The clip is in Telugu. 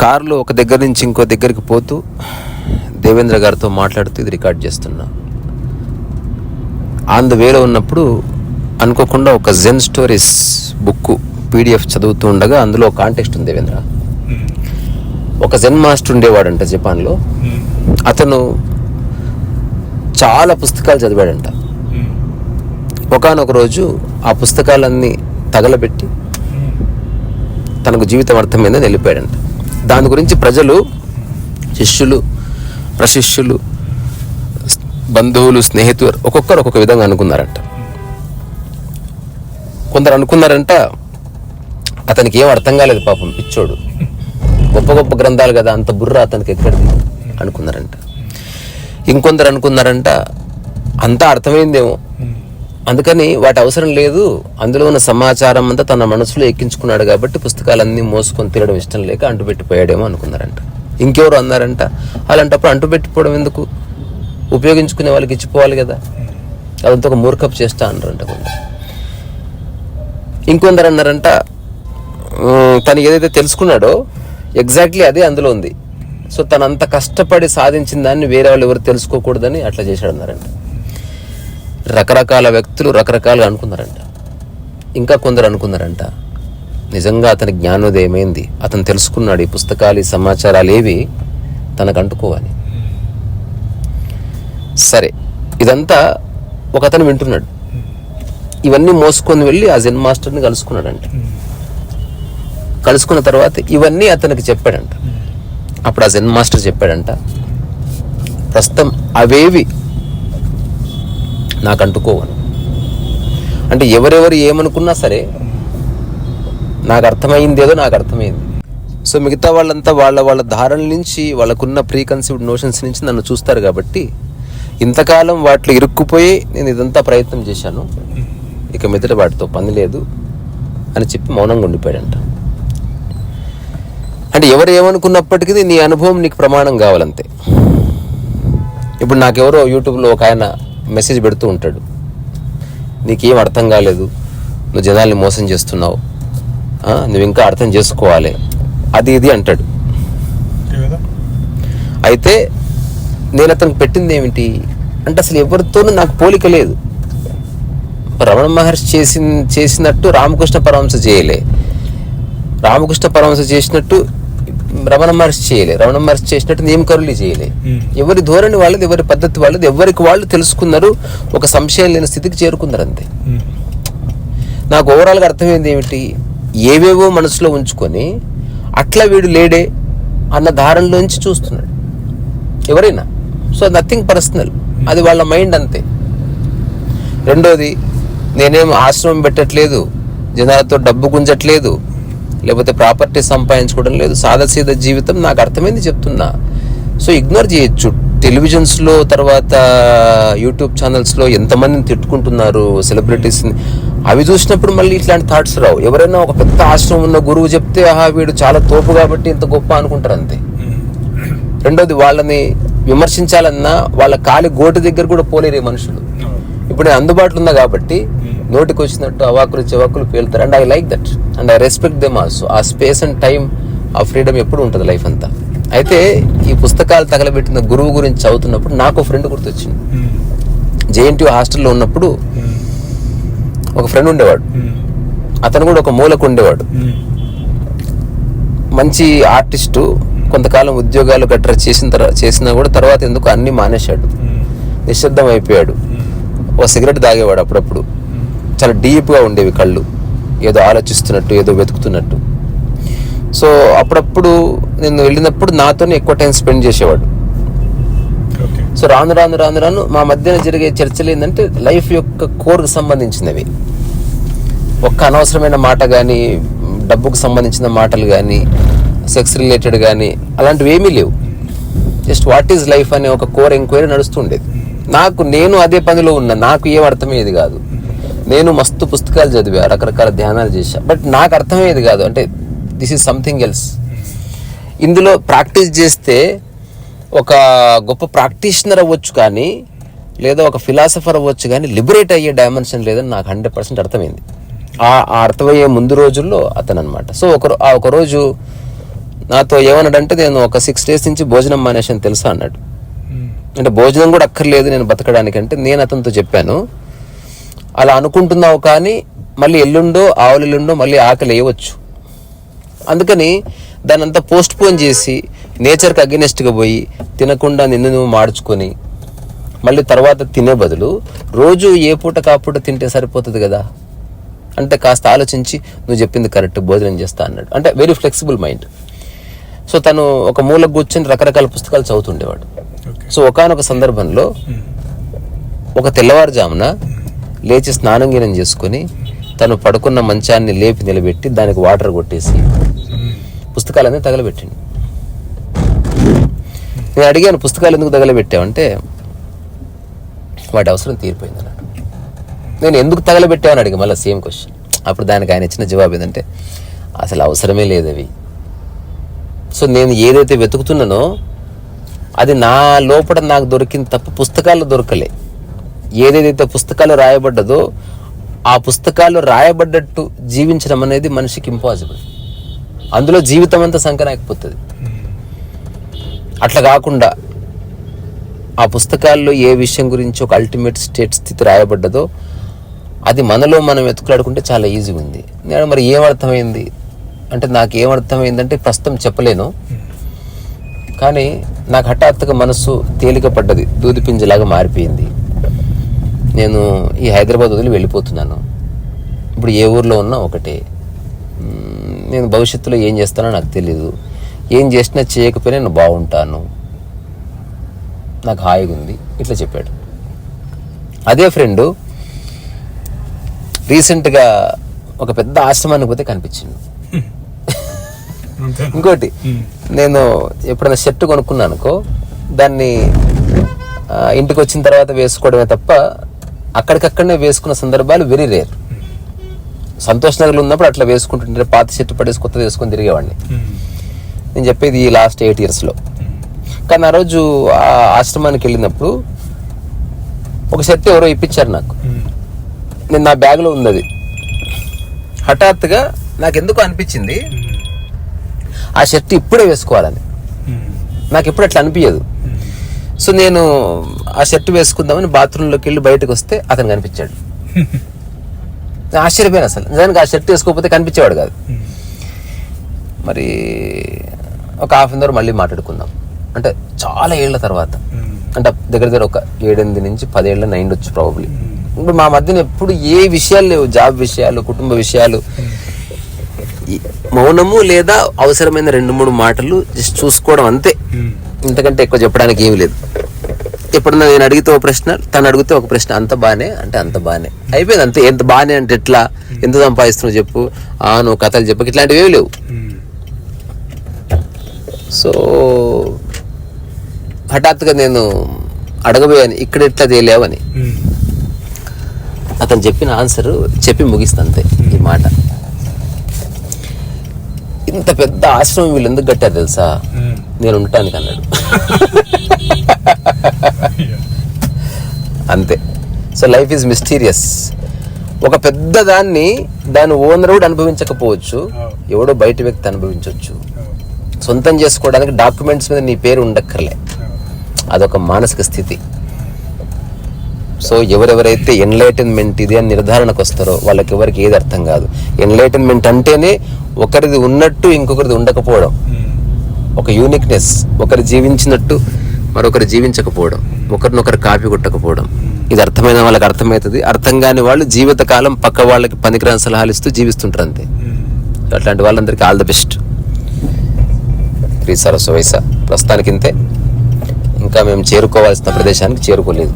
కారులో ఒక దగ్గర నుంచి ఇంకో దగ్గరికి పోతూ దేవేంద్ర గారితో మాట్లాడుతూ ఇది రికార్డ్ చేస్తున్నా. ఆన్ ద వేలో ఉన్నప్పుడు అనుకోకుండా ఒక జెన్ స్టోరీస్ బుక్ పీడిఎఫ్ చదువుతూ ఉండగా అందులో కాంటెక్స్ట్ ఉంది దేవేంద్ర. ఒక జెన్ మాస్టర్ ఉండేవాడంట జపాన్లో. అతను చాలా పుస్తకాలు చదివాడంట. ఒకానొక రోజు ఆ పుస్తకాలన్నీ తగలబెట్టి తనకు జీవితం అర్థమైందని వెళ్ళిపోయాడంట. దాని గురించి ప్రజలు శిష్యులు ప్రశిష్యులు బంధువులు స్నేహితులు ఒక్కొక్కరు ఒక్కొక్క విధంగా అనుకున్నారంట. కొందరు అనుకున్నారంట అతనికి ఏం అర్థం కాలేదు పాపం పిచ్చోడు. గొప్ప గొప్ప గ్రంథాలు కదా అంత బుర్ర అతనికి ఎక్కడిది? అనుకున్నారంట. ఇంకొందరు అనుకున్నారంట అంతా అర్థమైందేమో. అందుకని వాటి అవసరం లేదు. అందులో ఉన్న సమాచారం అంతా తన మనసులో ఎక్కించుకున్నాడు కాబట్టి పుస్తకాలన్నీ మోసుకొని తిరగడం ఇష్టం లేక అంటుపెట్టిపోయాడేమో అనుకున్నారంట. ఇంకెవరు అన్నారంట? అలాంటప్పుడు అంటుపెట్టిపోవడం ఎందుకు? ఉపయోగించుకునే వాళ్ళకి ఇచ్చిపోవాలి కదా. అదంతా ఒక మూర్ఖపు చేస్తా అన్నారంట కొందరు. ఇంకొందరు అన్నారంట తను ఏదైతే తెలుసుకున్నాడో ఎగ్జాక్ట్లీ అదే అందులో ఉంది. సో తనంత కష్టపడి సాధించిన దాన్ని వేరే వాళ్ళు ఎవరు తెలుసుకోకూడదని అట్లా చేశాడు అన్నారంట రకరకాల వ్యక్తులు రకరకాలుగా అనుకున్నారంట. ఇంకా కొందరు అనుకున్నారంట నిజంగా అతని జ్ఞానోదయమైంది అతను తెలుసుకున్నాడు ఈ పుస్తకాలు ఈ సమాచారాలు ఏవి? తనకు అంటుకోవాలి. సరే ఇదంతా ఒక అతను వింటున్నాడు. ఇవన్నీ మోసుకొని వెళ్ళి ఆ జెన్ మాస్టర్ని కలుసుకున్నాడంట. కలుసుకున్న తర్వాత ఇవన్నీ అతనికి చెప్పాడంట. అప్పుడు ఆ జెన్ మాస్టర్ చెప్పాడంట ప్రస్తుతం అవేవి నాకు అంటుకోవను అంటే ఎవరెవరు ఏమనుకున్నా సరే నాకు అర్థమైంది ఏదో నాకు అర్థమైంది సో మిగతా వాళ్ళంతా వాళ్ళ వాళ్ళ ధారణ నుంచి వాళ్ళకున్న ప్రీ కన్సీవ్డ్ నోషన్స్ నుంచి నన్ను చూస్తారు కాబట్టి ఇంతకాలం వాటిలో ఇరుక్కుపోయి నేను ఇదంతా ప్రయత్నం చేశాను. ఇక మిదట వాటితో పని లేదు అని చెప్పి మౌనంగా ఉండిపోయాడంట. అంటే ఎవరు ఏమనుకున్నప్పటికీ నీ అనుభవం నీకు ప్రమాణం కావాలంతే. ఇప్పుడు నాకెవరో యూట్యూబ్లో ఒక ఆయన మెసేజ్ పెడుతూ ఉంటాడు. నీకేం అర్థం కాలేదు నువ్వు జనాల్ని మోసం చేస్తున్నావు నువ్వు ఇంకా అర్థం చేసుకోవాలి అది ఇది అంటాడు. అయితే నేను అతనికి పెట్టింది ఏమిటి? అంటే అసలు ఎవరితోనూ నాకు పోలిక లేదు. రమణ మహర్షి చేసి చేసినట్టు రామకృష్ణ పరమంశ చేయలే. రామకృష్ణ పరమంశ చేసినట్టు రమణ మహర్షి చేయలే. రమణ మహర్షి చేసినట్టు నియమకరులు చేయలే. Hmm. ఎవరి ధోరణి వాళ్ళది ఎవరి పద్ధతి వాళ్ళది ఎవరికి వాళ్ళు తెలుసుకున్నారు ఒక సంశయం లేని స్థితికి చేరుకున్నారు అంతే. నాకు ఓవరాల్గా అర్థమైంది ఏమిటి? ఏవేవో మనసులో ఉంచుకొని అట్లా వీడు లేడే అన్న ధారణలోంచి చూస్తున్నాడు. ఎవరైనా. సో నథింగ్ పర్సనల్ అది వాళ్ళ మైండ్ అంతే. రెండోది నేనేం ఆశ్రమం పెట్టట్లేదు జనాలతో డబ్బు గుంజట్లేదు లేకపోతే ప్రాపర్టీ సంపాదించుకోవడం లేదు. సాదాసీద జీవితం నాకు అర్థమైంది చెప్తున్నా. సో ఇగ్నోర్ చేయొచ్చు. టెలివిజన్స్లో తర్వాత యూట్యూబ్ ఛానల్స్లో ఎంతమందిని తిట్టుకుంటున్నారు సెలబ్రిటీస్ని. అవి చూసినప్పుడు మళ్ళీ ఇట్లాంటి థాట్స్ రావు. ఎవరైనా ఒక పెద్ద ఆశ్రమం ఉన్న గురువు చెప్తే ఆహా వీడు చాలా తోపు కాబట్టి ఇంత గొప్ప అనుకుంటారు అంతే. రెండోది వాళ్ళని విమర్శించాలన్నా వాళ్ళ కాలి గోటు దగ్గర కూడా పోలేరు మనుషులు. ఇప్పుడు నేను అందుబాటులో ఉన్నా కాబట్టి నోటికి వచ్చినట్టు అవాకులు చెవాకులు పేలుతారు. And I like that and I respect them also ఆ స్పేస్ అండ్ టైం ఆ ఫ్రీడమ్ ఎప్పుడు ఉంటుంది లైఫ్ అంతా. అయితే ఈ పుస్తకాలు తగలబెట్టిన గురువు గురించి చదువుతున్నప్పుడు నాకు ఫ్రెండ్ గుర్తొచ్చింది. జేఎన్టీ హాస్టల్లో ఉన్నప్పుడు ఒక ఫ్రెండ్ ఉండేవాడు. అతను కూడా ఒక మూలకు ఉండేవాడు. మంచి ఆర్టిస్టు కొంతకాలం ఉద్యోగాలు గట్రా చేసిన తర్వాత చేసినా కూడా తర్వాత ఎందుకు అన్ని మానేశాడు. నిశ్శబ్దం అయిపోయాడు. ఒక సిగరెట్ తాగేవాడు అప్పుడప్పుడు. చాలా డీప్గా ఉండేవి కళ్ళు. ఏదో ఆలోచిస్తున్నట్టు ఏదో వెతుకుతున్నట్టు. సో అప్పుడప్పుడు నేను వెళ్ళినప్పుడు నాతోనే ఎక్కువ టైం స్పెండ్ చేసేవాడు. సో రాను రాను రాను రాను మా మధ్యన జరిగే చర్చలు ఏంటంటే లైఫ్ యొక్క కోర్కు సంబంధించినవి. ఒక్క అనవసరమైన మాట కానీ డబ్బుకు సంబంధించిన మాటలు కానీ సెక్స్ రిలేటెడ్ కానీ అలాంటివి ఏమీ లేవు. జస్ట్ వాట్ ఈజ్ లైఫ్ అనే ఒక కోర్ ఎంక్వైరీ నడుస్తుండేది నాకు నేను అదే పనిలో ఉన్నా నాకు ఏం అర్థమయ్యేది కాదు. నేను మస్తు పుస్తకాలు చదివా రకరకాల ధ్యానాలు చేశా. బట్ నాకు అర్థమయ్యేది కాదు. అంటే దిస్ ఈజ్ సంథింగ్ ఎల్స్ ఇందులో ప్రాక్టీస్ చేస్తే ఒక గొప్ప ప్రాక్టీషనర్ అవ్వచ్చు కానీ లేదా ఒక ఫిలాసఫర్ అవ్వచ్చు కానీ లిబరేట్ అయ్యే డైమెన్షన్ లేదని నాకు హండ్రెడ్ పర్సెంట్ అర్థమైంది. ఆ ఆ అర్థమయ్యే ముందు రోజుల్లో అతను అనమాట సో ఒక రో- ఆ ఒక రోజు నాతో ఏమన్నాడంటే నేను ఒక సిక్స్ డేస్ నుంచి భోజనం మానేసాను తెలుసా? అన్నాడు. అంటే భోజనం కూడా అక్కర్లేదు నేను బతకడానికి అంటే నేను అతనితో చెప్పాను అలా అనుకుంటున్నావు కానీ మళ్ళీ ఎల్లుండో ఆవులెల్లుండో మళ్ళీ ఆకలి వేయవచ్చు. అందుకని దాన్ని అంతా పోస్ట్ పోన్ చేసి నేచర్కి అగెనెస్ట్గా పోయి తినకుండా నిన్ను నువ్వు మార్చుకొని మళ్ళీ తర్వాత తినే బదులు రోజు ఏ పూట కాపూట తింటే సరిపోతుంది కదా? అంటే కాస్త ఆలోచించి నువ్వు చెప్పింది కరెక్ట్ భోజనం చేస్తా అన్నాడు. అంటే వెరీ ఫ్లెక్సిబుల్ మైండ్ సో తను ఒక మూల కూర్చొని రకరకాల పుస్తకాలు చదువుతుండేవాడు. సో ఒకనొక సందర్భంలో ఒక తెల్లవారుజామున లేచి స్నానం గీనం చేసుకొని తను పడుకున్న మంచాన్ని లేపి నిలబెట్టి దానికి వాటర్ కొట్టేసి పుస్తకాలన్నీ తగలబెట్టింది నేను అడిగాను పుస్తకాలు ఎందుకు తగలబెట్టావంటే వాటి అవసరం తీరిపోయింది అన్నాడు. నేను ఎందుకు తగలబెట్టావని అడిగా మళ్ళీ సేమ్ క్వశ్చన్ అప్పుడు దానికి ఆయన ఇచ్చిన జవాబు ఏంటంటే అసలు అవసరమే లేదు అవి. సో నేను ఏదైతే వెతుకుతున్నానో అది నా లోపల నాకు దొరికింది తప్ప పుస్తకాల్లో దొరకలే. ఏదేదైతే పుస్తకాలు రాయబడ్డదో ఆ పుస్తకాలు రాయబడ్డట్టు జీవించడం అనేది మనిషికి ఇంపాసిబుల్ అందులో జీవితం అంతా సంకనాకపోతుంది అట్లా కాకుండా ఆ పుస్తకాల్లో ఏ విషయం గురించి ఒక అల్టిమేట్ స్టేట్ స్థితి రాయబడ్డదో అది మనలో మనం వెతుకులాడుకుంటే చాలా ఈజీగా ఉంది. నేను మరి ఏమర్థమైంది అంటే నాకు ఏమర్థమైందంటే ప్రస్తుతం చెప్పలేను. కానీ నాకు హఠాత్తుగా మనసు తేలిక పడ్డది దూది పింజలాగా మారిపోయింది. నేను ఈ హైదరాబాద్ వదిలి వెళ్ళిపోతున్నాను. ఇప్పుడు ఏ ఊర్లో ఉన్నా ఒకటే. నేను భవిష్యత్తులో ఏం చేస్తానో నాకు తెలీదు. ఏం చేసినా చేయకపోయినా నేను బాగుంటాను. నాకు హాయిగా ఉంది. ఇట్లా చెప్పాడు. అదే ఫ్రెండు రీసెంట్గా ఒక పెద్ద ఆశ్రమానికి పోతే కనిపించింది. ఇంకోటి నేను ఎప్పుడైనా షర్ట్ కొనుక్కున్నాను అనుకో దాన్ని ఇంటికి వచ్చిన తర్వాత వేసుకోవడమే తప్ప అక్కడికక్కడనే వేసుకున్న సందర్భాలు వెరీ రేర్ సంతోష్ నగర్లో ఉన్నప్పుడు అట్లా వేసుకుంటుంటే పాత షర్ట్ పడేసి కొత్తది వేసుకొని తిరిగేవాడిని. నేను చెప్పేది ఈ లాస్ట్ ఎయిట్ ఇయర్స్లో కానీ ఆ రోజు ఆ ఆశ్రమానికి వెళ్ళినప్పుడు ఒక షర్ట్ ఎవరో ఇప్పించారు నాకు. నేను నా బ్యాగ్లో ఉంది అది హఠాత్తుగా నాకు ఎందుకో అనిపించింది ఆ షర్ట్ ఇప్పుడే వేసుకోవాలని. నాకు ఎప్పుడు అట్లా అనిపించదు సో నేను ఆ షర్ట్ వేసుకుందామని బాత్రూంలోకి వెళ్ళి బయటకు వస్తే అతను కనిపించాడు. నేను ఆశ్చర్యపోయాను అసలు. నిజానికి ఆ షర్ట్ వేసుకోకపోతే కనిపించేవాడు కాదు. మరి ఒక హాఫ్ అన్ అవర్ మళ్ళీ మాట్లాడుకుందాం. అంటే చాలా ఏళ్ళ తర్వాత. అంటే దగ్గర దగ్గర ఒక ఏడెనిమిది నుంచి పదేళ్ళ వచ్చు ప్రాబబ్లీ ఇప్పుడు మా మధ్యన ఎప్పుడు ఏ విషయాలు లేవు. జాబ్ విషయాలు కుటుంబ విషయాలు. మౌనము లేదా అవసరమైన రెండు మూడు మాటలు జస్ట్ చూసుకోవడం అంతే. ఇంతకంటే ఎక్కువ చెప్పడానికి ఏమీ లేదు. ఎప్పుడన్నా నేను అడిగితే ఒక ప్రశ్న తను అడిగితే ఒక ప్రశ్న అంత బానే అంటే అంత బానే. అయిపోయింది అంతే. ఎంత బానే అంటే ఎట్లా? ఎంత సంపాదిస్తున్నావు చెప్పు. ఆ నువ్వు కథలు చెప్పకు. ఇట్లాంటివి ఏమి లేవు. సో హఠాత్తుగా నేను అడగబోయాను ఇక్కడ ఎట్లా తేలేవని. అతను చెప్పిన ఆన్సర్ చెప్పి ముగిస్తా అంతే ఈ మాట. ఇంత పెద్ద ఆశ్రమం వీళ్ళు ఎందుకు కట్టారు తెలుసా? నేను ఉండటానికి అన్నాడు. అంతే. So life is mysterious. ఒక పెద్ద దాన్ని దాని ఓనర్ కూడా అనుభవించకపోవచ్చు. ఎవడో బయట వ్యక్తి అనుభవించవచ్చు సొంతం చేసుకోవడానికి డాక్యుమెంట్స్ మీద నీ పేరు ఉండక్కర్లే. అదొక మానసిక స్థితి. సో ఎవరెవరైతే ఎన్లైటన్మెంట్ ఇది అని నిర్ధారణకు వస్తారో వాళ్ళకి ఎవరికి ఏది అర్థం కాదు. ఎన్లైటన్మెంట్ అంటేనే ఒకరిది ఉన్నట్టు ఇంకొకరిది ఉండకపోవడం. ఒక యూనిక్నెస్ ఒకరు జీవించినట్టు మరొకరు జీవించకపోవడం ఒకరినొకరు కాపీ కొట్టకపోవడం ఇది అర్థమైన వాళ్ళకి అర్థమవుతుంది. అర్థం కాని వాళ్ళు జీవితకాలం పక్క వాళ్ళకి పనికిరాని సలహాలు ఇస్తూ జీవిస్తుంటారు అంతే. అట్లాంటి వాళ్ళందరికీ ఆల్ ద బెస్ట్. శ్రీ సరస్వ వయస ప్రస్తుతానికి ఇంతే ఇంకా మేము చేరుకోవాల్సిన ప్రదేశానికి చేరుకోలేదు.